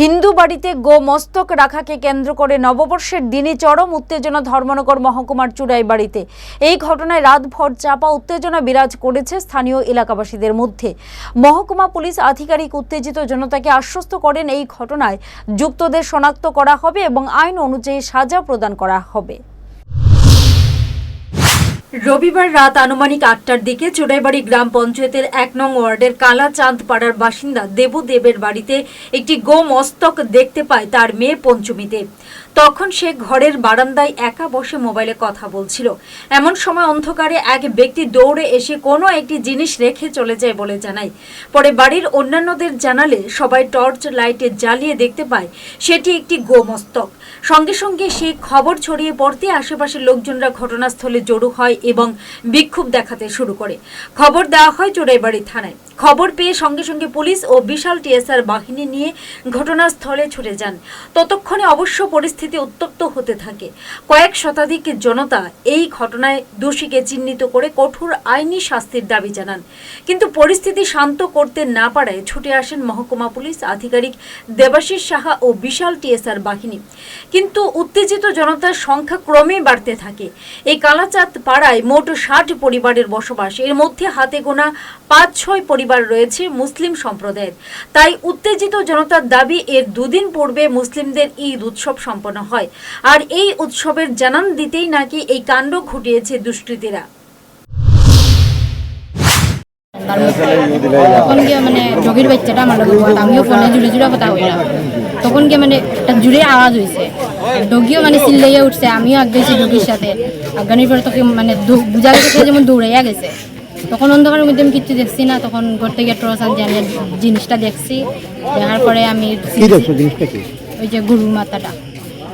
হিন্দু বাড়িতে গো মস্তক রাখাকে কেন্দ্র করে নববর্ষের দিনে চরম উত্তেজনা ধর্মনগর মহকুমার চুড়াই বাড়িতে। এই ঘটনায় রাতভর চাপা উত্তেজনা বিরাজ করেছে স্থানীয় এলাকাবাসীদের মধ্যে। মহকুমা পুলিশ আধিকারিক উত্তেজিত জনতাকে আশ্বস্ত করেন এই ঘটনায়। যুক্তদের শনাক্ত করা হবে এবং আইন অনুযায়ী সাজা প্রদান করা হবে। রবিবার রাত আনুমানিক আটটার দিকে চোরাইবাড়ি গ্রাম পঞ্চায়েতের এক নং ওয়ার্ডের কালাচাঁদ পাড়ার বাসিন্দা দেবু দেবের বাড়িতে একটি গো মস্তক দেখতে পায় তার মেয়ে পঞ্চমীতে। তখন সে ঘরের বারান্দায় একা বসে মোবাইলে কথা বলছিল। এমন সময় অন্ধকারে এক ব্যক্তি দৌড়ে এসে কোনো একটি জিনিস রেখে চলে যায় বলে জানায়। পরে বাড়ির অন্যান্যদের জানালে সবাই টর্চ লাইটে জ্বালিয়ে দেখতে পায় সেটি একটি গোমস্তক সঙ্গে সঙ্গে সেই খবর ছড়িয়ে পড়তে আশেপাশের লোকজনরা ঘটনাস্থলে জড়ো হয় এবং বিক্ষোভ দেখাতে শুরু করে। খবর দেওয়া হয় চোরাইবাড়ি থানায়। খবর পেয়ে সঙ্গে সঙ্গে পুলিশ ও বিশাল টিএসআর বাহিনী নিয়ে ঘটনাস্থলে ছুটে যান। ততক্ষণে অবশ্য পরিস্থিতি উত্তপ্ত হতে থাকে। কয়েক শতাধিক জনতা এই ঘটনায় দোষীকে চিহ্নিত করে কঠোর আইনি শাস্তির দাবি জানান। কিন্তু পরিস্থিতি শান্ত করতে না পারায় ছুটে আসেন মহকুমা পুলিশ আধিকারিক দেবাশিস সাহা ও বিশাল টিএসআর বাহিনী। কিন্তু উত্তেজিত জনতার সংখ্যা ক্রমেই বাড়তে থাকে। এই কালাচাঁদ পাড়ায় মোট ষাট পরিবারের বসবাস। এর মধ্যে হাতে গোনা পাঁচ, ছয় পরিবার রয়েছে মুসলিম সম্প্রদায়ের। তাই উত্তেজিত জনতার দাবি, এর দুদিন পূর্বে মুসলিমদের ঈদ উৎসব সম্পন্ন হয়। আর এই উৎসবের জানান দিতেই নাকি এই কাণ্ড ঘটিয়েছে দুষ্কৃতীরা। তখন গিয়ে মানে জগির বাচ্চাটা আমার বল আমিও ফোনে জুড়ে জুড়ে কথা হইলাম তখন গিয়ে মানে একটা জুড়ে আওয়াজ হয়েছে ডগিও মানে চিল্লাইয়া উঠছে আমিও আগাইছি ডগির সাথে। আগানির পরে তোকে মানে বুঝা গেছে যেমন দৌড়াইয়া গেছে। তখন অন্ধকারের মধ্যে আমি কিচ্ছু দেখছি না তখন ঘর থেকে টর্চ আনছি আমি জিনিসটা দেখছি দেখার পরে আমি কি দেখছ জিনিসটা কি? ওই যে গরুর মাথাটা।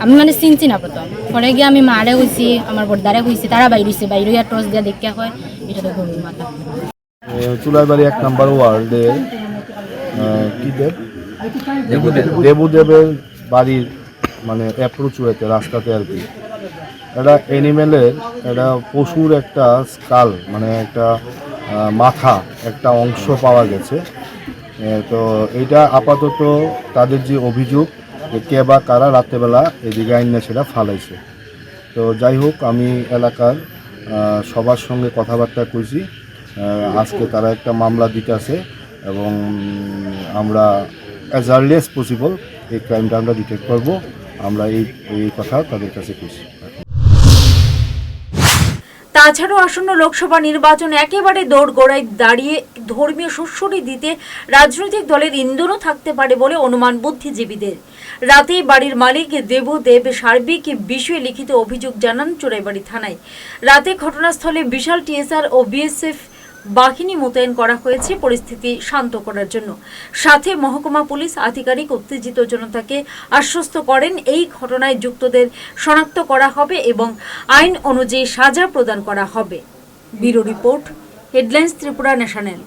আমি মানে চিনছি না প্রথম। পরে গিয়ে আমি মারে হয়েছি আমার বর্দারে হয়েছি তারা বাইর হয়েছে বাইরে হইয়া টর্চ দিয়া দেখিয়া হয় এটা তো গরুর মাথা। চুলাইবাড়ি এক নাম্বার কি দেব? দেবুদেবের বাড়ির মানে অ্যাপ্রোচ হয়েছে রাস্তাতে আর কি। একটা এনিমেলের একটা পশুর একটা স্কাল মানে একটা মাথা, একটা অংশ পাওয়া গেছে। তো এটা আপাতত তাদের যে অভিযোগ যে কে বা কারা রাত্রেবেলা এদিকে আইন সেটা ফালাইছে। তো যাই হোক, আমি এলাকার সবার সঙ্গে কথাবার্তা কইছি। আজকে তারা একটা মামলা দিতেছে এবং আমরা অ্যাজ আর্লি অ্যাজ পসিবল এই ক্রাইমটা আমরা ডিটেক্ট করব। আমরা এই এই কথা তাদের কাছে কইছি তাছাড়াও আসন্ন লোকসভা নির্বাচন একেবারে দৌড়গোড়ায় দাঁড়িয়ে ধর্মীয় সুশ্রুতি দিতে রাজনৈতিক দলের ইন্ধনও থাকতে পারে বলে অনুমান বুদ্ধিজীবীদের। রাতে বাড়ির মালিক দেবু দেব সার্বিক বিষয়ে লিখিত অভিযোগ জানান চোরাইবাড়ি থানায়। রাতে ঘটনাস্থলে বিশাল টিএসআর ও বিএসএফ বাহিনী মোতায়েন করা হয়েছে পরিস্থিতি শান্ত করার জন্য। সাথে মহকুমা পুলিশ আধিকারিক উত্তেজিত জনতাকে আশ্বস্ত করেন, এই ঘটনায় যুক্তদের শনাক্ত করা হবে এবং আইন অনুযায়ী সাজা প্রদান করা হবে। Bureau report, headlines Tripura national.